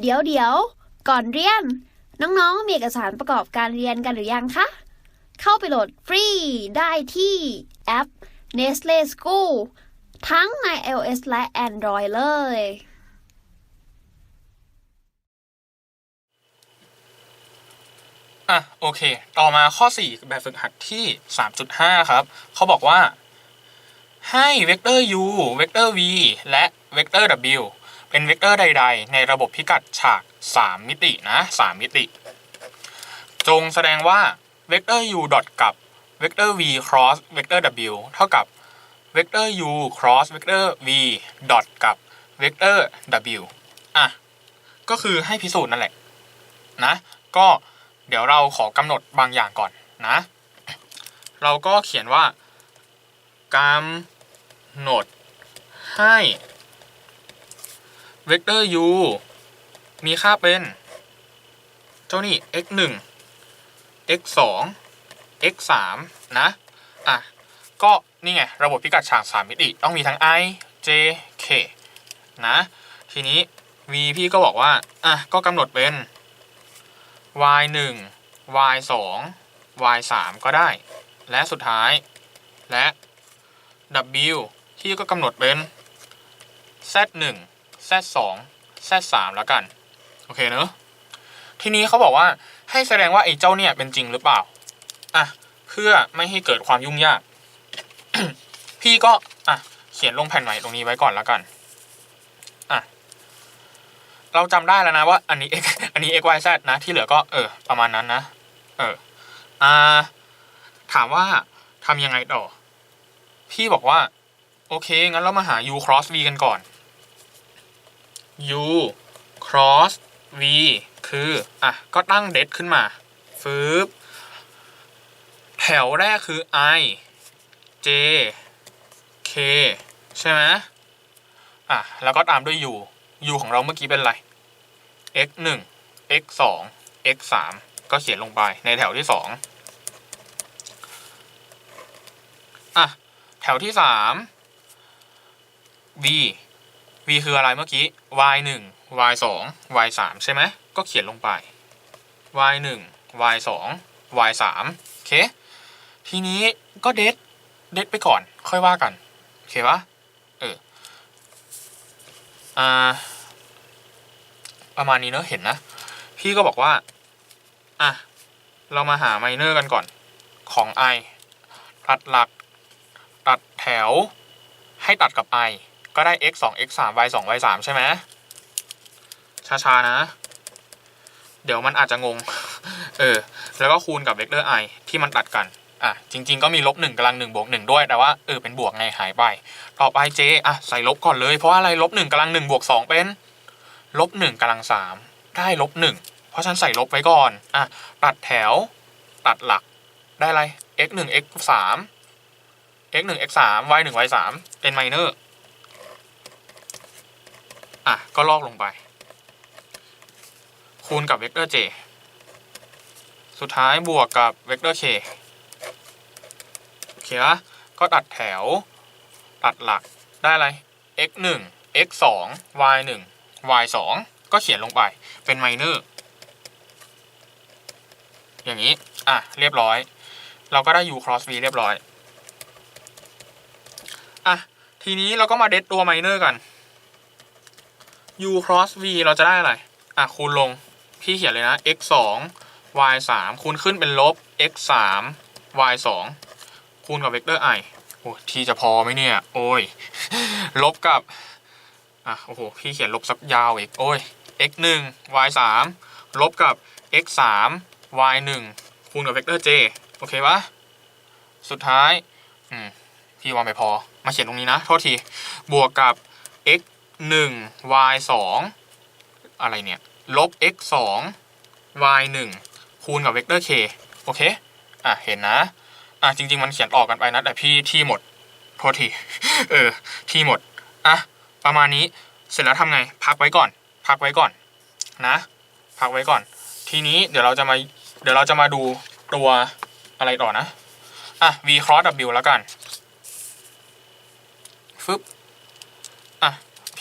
เดี๋ยวเดี๋ยว ก่อนเรียน น้องๆ มีเอกสารประกอบการเรียนกันหรือยังคะ เข้าไปโหลดฟรีได้ที่แอป Nestle School ทั้งใน iOS และ Android เลย อะ โอเค ต่อมาข้อ 4 แบบฝึกหัดที่ 3.5 ครับ เขาบอกว่า ให้เวกเตอร์ u เวกเตอร์ v และเวกเตอร์ w เป็นเวกเตอร์ใด ๆ ในระบบพิกัดฉาก 3 มิตินะ3มิติ จงแสดงว่าเวกเตอร์ u ดอทกับเวกเตอร์ v cross เวกเตอร์ w เท่ากับเวกเตอร์ u cross เวกเตอร์ v ดอทกับเวกเตอร์ w อะก็คือให้พิสูจน์นั่นแหละนะก็เดี๋ยวเราขอกำหนดบางอย่างก่อนนะ เราก็เขียนว่ากำหนดให้ เวกเตอร์ u มีค่าเป็น เจ้านี่ x 1 x 2 x 3นะ อะ ก็นี่ไง ระบบพิกัดฉาก 3 มิติ ต้องมีทั้ง i j k นะ ทีนี้ v พี่ก็บอกว่า อะ ก็กำหนดเป็น y 1 y 2 y 3ก็ได้ และสุดท้าย และ w ที่ก็กำหนดเป็น z 1 z 2 z 3แล้วกัน โอเคเนอะทีนี้เขาบอกว่าให้แสดงว่าไอ้เจ้าเนี่ยเป็นจริงหรือเปล่าอะเพื่อไม่ให้เกิดความยุ่งยาก พี่ก็อะเขียนลงแผ่นใหม่ตรงนี้ไว้ก่อนแล้วกันอะเราจำได้แล้วนะว่า อันนี้ x อันนี้ x y z นะ ที่เหลือก็เออ ประมาณนั้นนะ เอออ่าถามว่าทำยังไงต่อ พี่บอกว่า โอเค งั้นเรามาหา u cross v กันก่อน u cross v คืออะก็ตั้งเดทขึ้นมาฟืบแถวแรกคือ i j k ใช่ไหมอะแล้วก็ตามด้วย u u ของเราเมื่อกี้เป็นอะไร x 1 x 2 x 3ก็เขียนลงไปในแถวที่2อะแถวที่3 v v คืออะไรเมื่อกี้ y 1 y 2 y 3ใช่ไหมก็เขียนลงไป y 1 y 2 y 3โอเค ทีนี้ก็เดทเดทไปก่อน ค่อยว่ากัน โอเคปะเออ อ่า ประมาณนี้เนอะเห็นนะ พี่ก็บอกว่า อะ เรามาหาไมเนอร์กันก่อน ของ i ตัดหลัก ตัดแถว ให้ตัดกับ i ก็ได้ x 2 x 3 y 2 y 3ใช่ไหมช้าๆนะ เดี๋ยวมันอาจจะงง เออ แล้วก็คูณกับเวกเตอร์ i ที่มันตัดกัน อะ จริง ๆ ก็มีลบหนึ่งกำลังหนึ่งบวกหนึ่งด้วย แต่ว่าเออเป็นบวกไงหายไป ต่อไป j อะ ใส่ลบก่อนเลย เพราะว่าอะไรลบหนึ่งกำลังหนึ่งบวกสองเป็นลบหนึ่งกำลังสามได้ลบหนึ่งเพราะฉันใส่ลบไว้ก่อน อะ ตัดแถว ตัดหลัก ได้อะไร x หนึ่ง x สาม x หนึ่ง x สาม y หนึ่ง y สามเป็นไมเนอร์ อะ ก็ลอกลงไป คูณกับเวกเตอร์ j สุดท้ายบวกกับเวกเตอร์ k โอเคปะก็ตัดแถว ตัดหลักได้อะไร x 1 x 2 y 1 y 2ก็เขียนลงไปเป็นไมเนอร์อย่างนี้ อะ เรียบร้อย เราก็ได้ u cross v เรียบร้อย อะ ทีนี้เราก็มาเดทตัวไมเนอร์กัน u cross v เราจะได้อะไร อะ คูณลง พี่เขียนเลยนะ x 2 y 3คูณขึ้นเป็นลบ x 3 y 2คูณกับเวกเตอร์ i โอ้ที่จะพอไหมเนี่ย โอ้ย ลบกับ อะ โอ้โห พี่เขียนลบสักยาวอีก โอ้ย x 1 y 3ลบกับ x 3 y 1คูณกับเวกเตอร์ j โอเคปะสุดท้าย อืม พี่วางไปพอ มาเขียนตรงนี้นะ โทษที บวกกับ x 1 y 2อะไรเนี่ย ลบ x 2 y 1คูณกับเวกเตอร์ k โอเค อะ เห็นนะ อะ จริง ๆ มันเขียนออกกันไปนะ แต่พี่ที่หมด โทษที เออ ที่หมด อะ ประมาณนี้ เสร็จแล้วทำไง พักไว้ก่อน พักไว้ก่อน นะ พักไว้ก่อน ทีนี้เดี๋ยวเราจะมา เดี๋ยวเราจะมาดูตัวอะไรต่อนะ อะ v cross w แล้วกัน ฟึบ อะ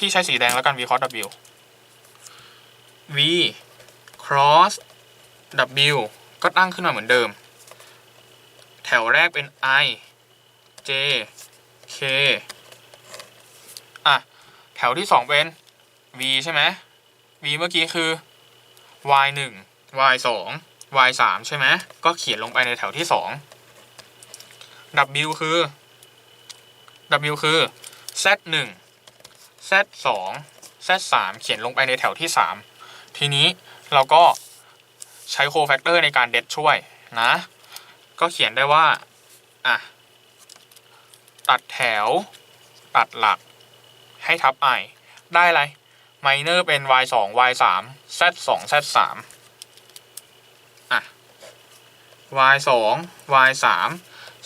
พี่ใช้สีแดงแล้วกัน v cross w v cross w ก็ตั้งขึ้นมาเหมือนเดิม แถวแรกเป็น i j k อะ แถวที่สองเป็น v ใช่ไหม v เมื่อกี้คือ y 1 y 2 y 3ใช่ไหม ก็เขียนลงไปในแถวที่สอง w คือ w คือ z 1 z 2 z 3เขียนลงไปในแถวที่ 3 ทีนี้เราก็ใช้โคแฟกเตอร์ในการเด็ดช่วยนะ ก็เขียนได้ว่า อะ ตัดแถว ตัดหลัก ให้ทับ i ได้อะไรไมเนอร์เป็น y 2 y 3 z 2 z 3อะ y 2 y 3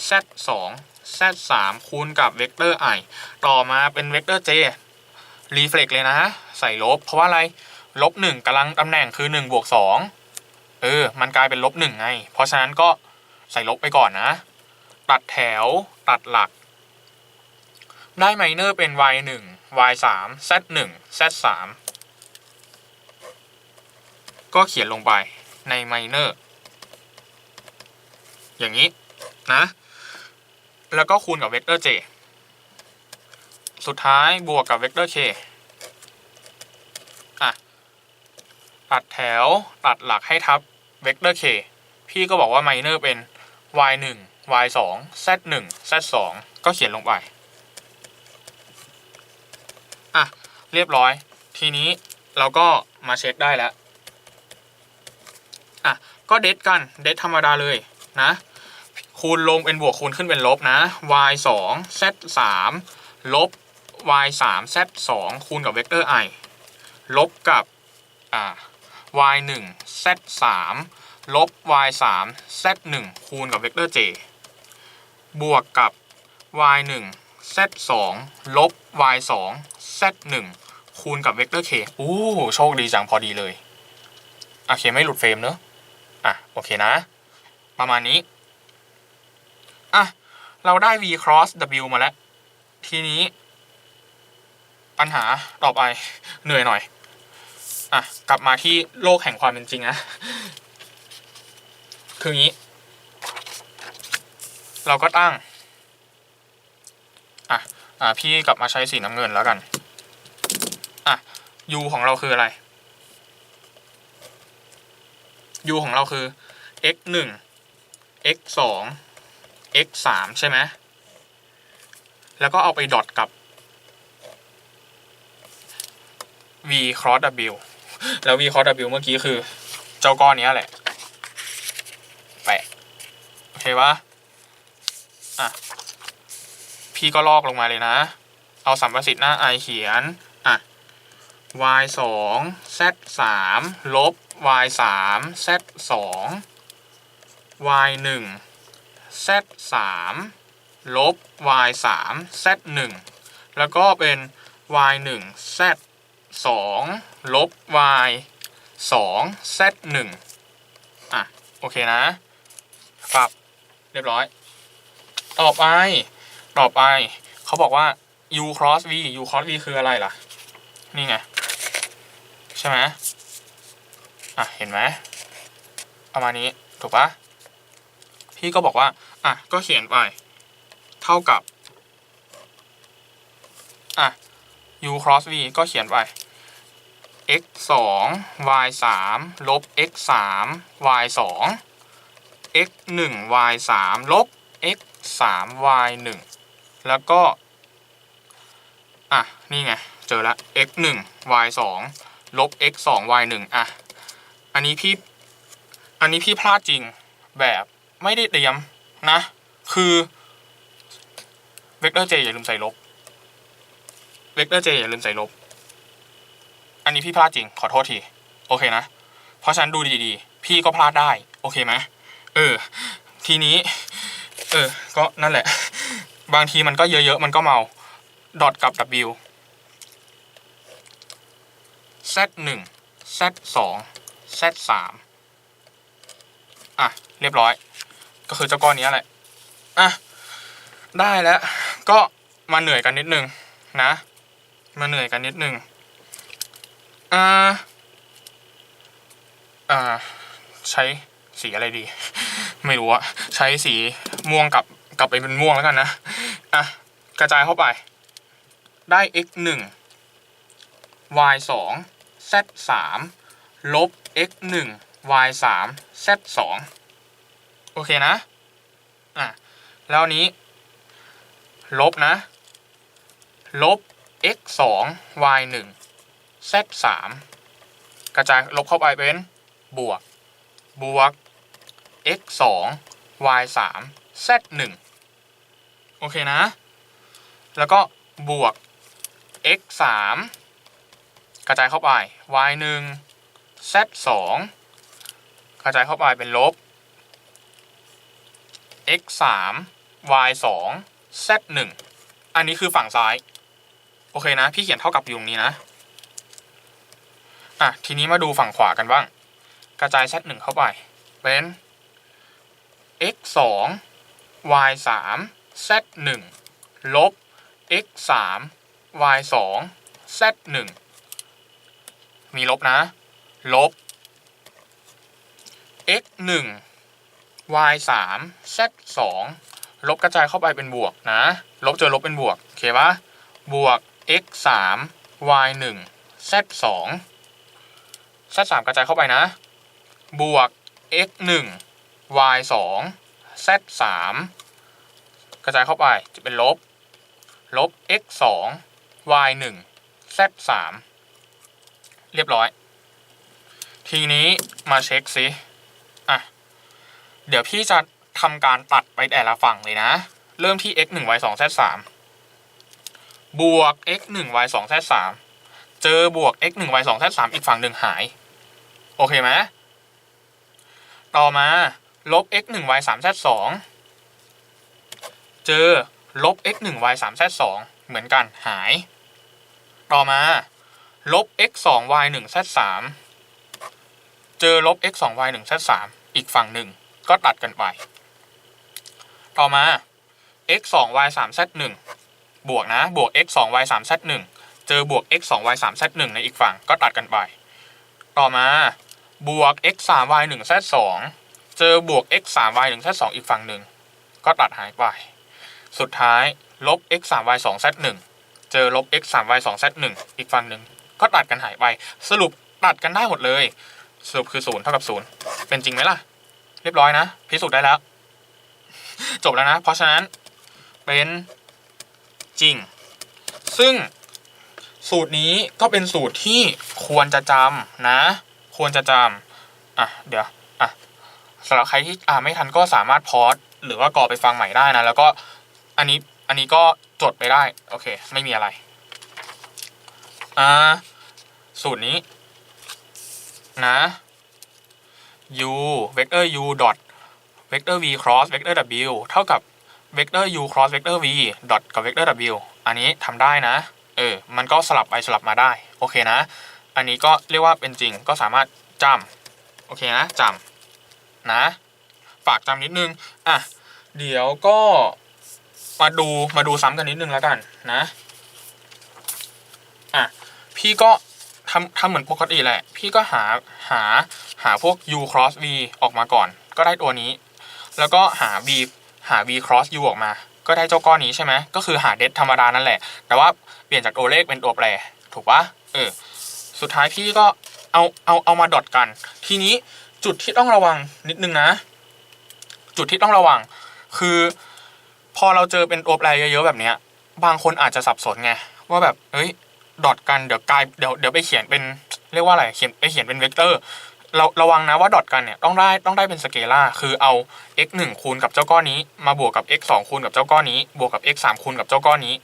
z 2 z 3คูณกับเวกเตอร์ i ต่อมาเป็นเวกเตอร์ j รีเฟล็กเลยนะ ใส่ลบ เพราะว่าอะไรลบหนึ่งกำลังตำแหน่งคือหนึ่งบวกสองเออ มันกลายเป็นลบหนึ่งไง เพราะฉะนั้นก็ใส่ลบไปก่อนนะ ตัดแถวตัดหลัก ได้ไมเนอร์เป็น y 1 y 3 z 1 z 3ก็เขียนลงไปในไมเนอร์อย่างนี้นะ แล้วก็คูณกับเวกเตอร์ j สุดท้ายบวกกับเวกเตอร์ k อะ ตัดแถวตัดหลักให้ทับเวกเตอร์ k พี่ก็บอกว่าไมเนอร์เป็น y 1 y 2 z 1 z 2ก็เขียนลงไป อะ เรียบร้อย ทีนี้เราก็มาเช็คได้แล้ว อะ ก็เดทกัน เดทธรรมดาเลยนะ คูณลงเป็นบวกคูณขึ้นเป็นลบนะ y 2 z 3ลบ y 3 z 2คูณกับเวกเตอร์ i ลบกับอ่า y 1 z 3ลบ y 3 z 1คูณกับเวกเตอร์ j บวกกับ y 1 z 2ลบ y 2 z 1คูณกับเวกเตอร์ k อู้โชคดีจังพอดีเลย โอเคไม่หลุดเฟรมเนอะอะ โอเคนะ ประมาณนี้ อะ เราได้ v cross w มาแล้ว ทีนี้ ปัญหาต่อไปเหนื่อยหน่อย อะ กลับมาที่โลกแห่งความเป็นจริงนะ คืองี้ เราก็ตั้ง อะ อะ พี่กลับมาใช้สีน้ำเงินแล้วกัน อะ u ของเราคืออะไร u ของเราคือ x หนึ่ง x สอง x สามใช่ไหมแล้วก็เอาไปดอทกับ v cross w แล้ว v cross w เมื่อกี้คือ เจ้าก้อนนี้แหละแปะโอเคปะอะ พี่ก็ลอกลงมาเลยนะ เอาสัมประสิทธิ์หน้า i เขียน อะ y สอง z สามลบ y สาม z สอง y หนึ่ง z สามลบ y สาม z หนึ่งแล้วก็เป็น y หนึ่ง z สองลบ y สอง z หนึ่งอะ โอเคนะ ปรับ เรียบร้อย ต่อไป ต่อไป เขาบอกว่า u cross v u cross v คืออะไรล่ะ นี่ไง ใช่ไหมอะ เห็นไหมประมาณนี้ ถูกปะพี่ก็บอกว่า อะ ก็เขียนไป เท่ากับ อะ u cross v ก็เขียนไป x สอง y สามลบ x สาม y สอง x หนึ่ง y สามลบ x สาม y หนึ่งแล้วก็ อะ นี่ไง เจอละ x หนึ่ง y สองลบ x สอง y หนึ่งอะ อันนี้พี่ อันนี้พี่พลาดจริงแบบไม่ได้เตรียมนะ คือเวกเตอร์เจอย่าลืมใส่ลบเวกเตอร์เจอย่าลืมใส่ลบ อันนี้พี่พลาดจริง ขอโทษที โอเคนะ เพราะฉันดูดีๆ พี่ก็พลาดได้ โอเคไหมเออ ทีนี้ เออ ก็นั่นแหละ บางทีมันก็เยอะๆ มันก็เมา ดอทกับ w z หนึ่ง z สอง z สามอะ เรียบร้อย ก็คือเจ้าก้อนนี้แหละ อะ ได้แล้ว ก็มาเหนื่อยกันนิดนึงนะ มาเหนื่อยกันนิดนึง อ่า อ่า ใช้สีอะไรดี ไม่รู้อะใช้สีม่วงกับกลับไปเป็นม่วงแล้วกันนะ อะ กระจายเข้าไป ได้ x 1 y 2 z 3ลบ x 1 y 3 z 2โอเคนะ อะ แล้วนนี้ ลบนะ ลบ x 2 y 1 z 3กระจายลบเข้าไปเป็นบวก บวก x 2 y 3 z 1โอเคนะ แล้วก็บวก x 3กระจายเข้าไป y 1 z 2กระจายเข้าไปเป็นลบ x 3 y 2 z 1อันนี้คือฝั่งซ้าย โอเคนะ พี่เขียนเท่ากับอยู่ตรงนี้นะ อะ ทีนี้มาดูฝั่งขวากันบ้าง กระจาย z 1เข้าไป เป็น x 2 y 3 z 1ลบ x 3 y 2 z 1มีลบนะ ลบ x 1 y 3 z 2ลบกระจายเข้าไปเป็นบวกนะ ลบเจอลบเป็นบวก โอเคปะบวก x 3 y 1 z 2 z 3กระจายเข้าไปนะ บวก x 1 y 2 z 3กระจายเข้าไปจะเป็นลบ ลบ x 2 y 1 z 3เรียบร้อย ทีนี้มาเช็คซิอะ เดี๋ยวพี่จะทำการตัดไปแต่ละฝั่งเลยนะ เริ่มที่ x 1 y 2 z 3บวก x 1 y 2 z 3 เจอบวก x 1 y 2 z 3อีกฝั่งหนึ่งหาย โอเคไหมต่อมาลบ x 1 y 3 z 2เจอลบ x 1 y 3 z 2เหมือนกันหาย ต่อมาลบ x 2 y 1 z 3เจอลบ x 2 y 1 z 3อีกฝั่งหนึ่งก็ตัดกันไป ต่อมา x 2 y 3 z 1บวกนะ บวก x 2 y 3 z 1 เจอบวก x 2 y 3 z 1ในอีกฝั่งก็ตัดกันไป ต่อมาบวก x 3 y 1 z 2เจอบวก x 3 y 1 z 2อีกฝั่งหนึ่งก็ตัดหายไป สุดท้ายลบ x 3 y 2 z 1เจอลบ x 3 y 2 z 1อีกฝั่งหนึ่งก็ตัดกันหายไป สรุปตัดกันได้หมดเลย สรุปคือศูนย์เท่ากับศูนย์เป็นจริงไหมล่ะ เรียบร้อยนะ พิสูจน์ได้แล้ว จบแล้วนะ เพราะฉะนั้นเป็นจริง ซึ่ง สูตรนี้ก็เป็นสูตรที่ควรจะจำนะ ควรจะจำอะเดี๋ยวอะสำหรับใครที่อ่าไม่ทันก็สามารถพอสหรือว่ากอไปฟังใหม่ได้นะ แล้วก็อันนี้อันนี้ก็จดไปได้ โอเค ไม่มีอะไรอ่าสูตรนี้นะ u เวกเตอร์ u ดอทเวกเตอร์ v cross เวกเตอร์ w เท่ากับเวกเตอร์ u cross เวกเตอร์ v ดอทกับเวกเตอร์ w อันนี้ทำได้นะ เออ มันก็สลับไปสลับมาได้ โอเคนะ อันนี้ก็เรียกว่าเป็นจริง ก็สามารถจำโอเคนะจำนะ ฝากจำนิดนึง อะ เดี๋ยวก็มาดูมาดูซ้ำกันนิดนึงแล้วกันนะ อะ พี่ก็ทำทำเหมือนปกติแหละ พี่ก็หาหาหาพวก u cross v ออกมาก่อน ก็ได้ตัวนี้ แล้วก็หา v หา v cross u ออกมา ก็ได้เจ้าก้อนนี้ใช่ไหมก็คือหาเดทธรรมดานั่นแหละ แต่ว่าเปลี่ยนจากตัวเลขเป็นตัวแปร ถูกปะเออสุดท้ายพี่ก็เอาเอาเอามาดอทกัน ทีนี้จุดที่ต้องระวังนิดนึงนะ จุดที่ต้องระวัง คือ พอเราเจอเป็นตัวแปรเยอะๆแบบเนี้ย บางคนอาจจะสับสนไงว่าแบบเฮ้ยดอทกันเดี๋ยวกลายเดี๋ยวเดี๋ยวไปเขียนเป็นเรียกว่าอะไรเขียนไปเขียนเป็นเวกเตอร์ เราระวังนะว่าดอทกันเนี่ยต้องได้ต้องได้เป็นสเกล่าคือเอา x 1คูณกับเจ้าก้อนนี้ มาบวกกับ x 2คูณกับเจ้าก้อนนี้ บวกกับ x 3คูณกับเจ้าก้อนนี้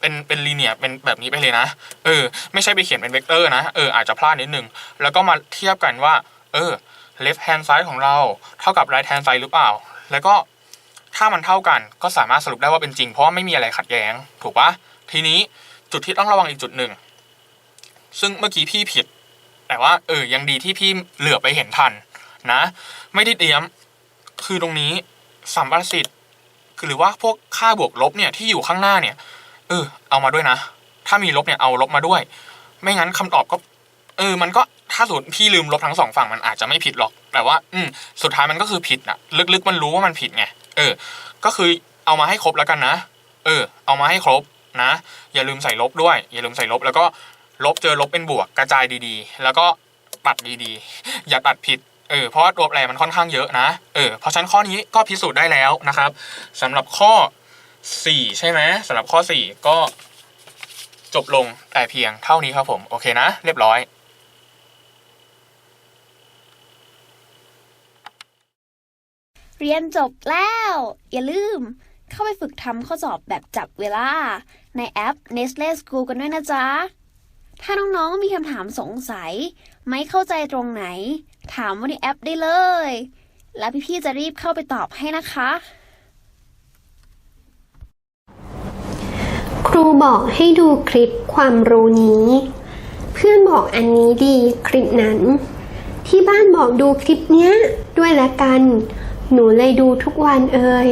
เป็นเป็นลีเนียเป็นแบบนี้ไปเลยนะ เออ ไม่ใช่ไปเขียนเป็นเวกเตอร์นะ เอออาจจะพลาดนิดนึง แล้วก็มาเทียบกันว่า เออ left hand side ของเรา เท่ากับ right hand side หรือเปล่า แล้วก็ถ้ามันเท่ากันก็สามารถสรุปได้ว่าเป็นจริง เพราะว่าไม่มีอะไรขัดแย้ง ถูกปะทีนี้จุดที่ต้องระวังอีกจุดหนึ่ง ซึ่งเมื่อกี้พี่ผิด แต่ว่าเออยังดีที่พี่เหลือไปเห็นทันนะ ไม่ได้เตรียมคือตรงนี้สัมประสิทธิ์คือหรือว่าพวกค่าบวกลบเนี่ยที่อยู่ข้างหน้าเนี่ย เออ เอามาด้วยนะ ถ้ามีลบเนี่ยเอาลบมาด้วย ไม่งั้นคำตอบก็ เออ มันก็ถ้าสมมติพี่ลืมลบทั้งสองฝั่งมันอาจจะไม่ผิดหรอก แต่ว่า อืมสุดท้ายมันก็คือผิดนะลึกๆมันรู้ว่ามันผิดไงเออ ก็คือเอามาให้ครบแล้วกันนะ เออ เอามาให้ครบนะ อย่าลืมใส่ลบด้วย อย่าลืมใส่ลบแล้วก็ ลบเจอลบเป็นบวกกระจายดีๆ แล้วก็ตัดดีๆ อย่าตัดผิดเออเพราะว่าตัวแปรมันค่อนข้างเยอะนะเออเพราะฉะนั้นข้อนี้ก็พิสูจน์ได้แล้วนะครับสำหรับข้อ 4 ใช่ไหมสำหรับข้อ 4 ก็จบลงแต่เพียงเท่านี้ครับผม โอเคนะ เรียบร้อยเรียนจบแล้ว อย่าลืม เข้าไปฝึกทำข้อสอบแบบจับเวลา ในแอป Nestle School กันด้วยนะจ๊ะ ถ้าน้องๆมีคำถามสงสัย ไม่เข้าใจตรงไหน ถามว่าในแอปได้เลย แล้วพี่ๆจะรีบเข้าไปตอบให้นะคะ ครูบอกให้ดูคลิปความรู้นี้ เพื่อนบอกอันนี้ดีคลิปนั้น ที่บ้านบอกดูคลิปเนี้ยด้วยละกัน หนูเลยดูทุกวันเอ่ย